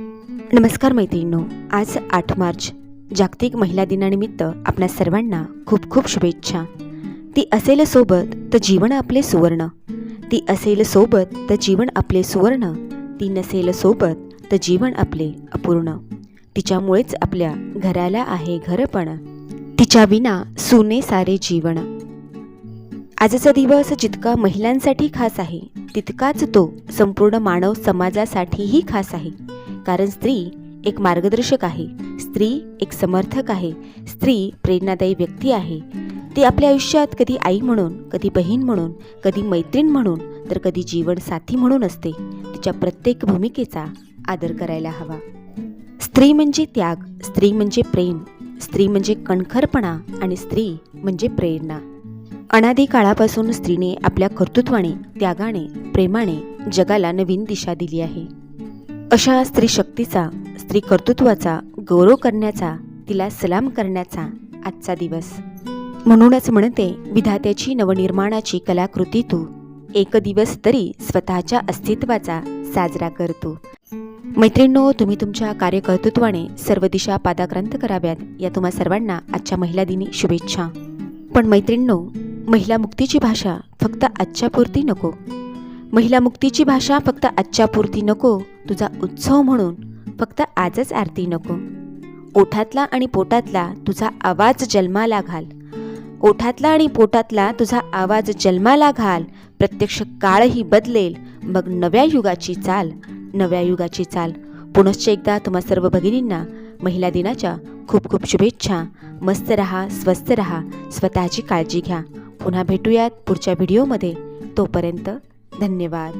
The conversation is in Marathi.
नमस्कार मैत्रिणींनो आज आठ मार्च जागतिक महिला दिनानिमित्त आपल्या सर्वांना खूप खूप शुभेच्छा. ती असेल सोबत तर जीवन आपले सुवर्ण. ती असेल सोबत तर जीवन आपले सुवर्ण. ती नसेल सोबत तर जीवन आपले अपूर्ण. तिच्यामुळेच आपल्या घराला आहे घरपण तिच्या विना सुने सारे जीवन. आजचा दिवस जितका महिलांसाठी खास आहे तितकाच तो संपूर्ण मानव समाजासाठीही खास आहे. कारण स्त्री एक मार्गदर्शक आहे. स्त्री एक समर्थक आहे. स्त्री प्रेरणादायी व्यक्ती आहे. ती आपल्या आयुष्यात कधी आई म्हणून कधी बहीण म्हणून कधी मैत्रीण म्हणून तर कधी जीवनसाथी म्हणून असते. तिच्या प्रत्येक भूमिकेचा आदर करायला हवा. स्त्री म्हणजे त्याग स्त्री म्हणजे प्रेम स्त्री म्हणजे कणखरपणा आणि स्त्री म्हणजे प्रेरणा. अनादी काळापासून स्त्रीने आपल्या कर्तृत्वाने त्यागाने प्रेमाने जगाला नवीन दिशा दिली आहे. अशा स्त्री शक्तीचा स्त्री कर्तृत्वाचा गौरव करण्याचा तिला सलाम करण्याचा आजचा दिवस. म्हणूनच म्हणते विधात्याची नवनिर्माणाची कलाकृती तू एक दिवस तरी स्वतःच्या अस्तित्वाचा साजरा करतो मैत्रिणो तुम्ही तुमच्या कार्यकर्तृत्वाने सर्व दिशा पादाक्रांत कराव्यात या तुम्हा सर्वांना आजच्या महिला दिनी शुभेच्छा. पण मैत्रिणींनो महिला मुक्तीची भाषा फक्त आजच्यापुरती नको. महिला मुक्तीची भाषा फक्त आजच्यापुरती नको तुझा उत्सव म्हणून. फक्त आजच आरती नको. ओठातला आणि पोटातला तुझा आवाज जन्माला घाल. ओठातला आणि पोटातला तुझा आवाज जन्माला घाल. प्रत्यक्ष काळही बदलेल मग नव्या युगाची चाल. नव्या युगाची चाल. पुनश्च एकदा तुम्हा सर्व भगिनींना महिला दिनाच्या खूप खूप शुभेच्छा. मस्त रहा स्वस्त रहा स्वतःची काळजी घ्या. पुन्हा भेटूयात पुढच्या व्हिडिओमध्ये. तोपर्यंत धन्यवाद.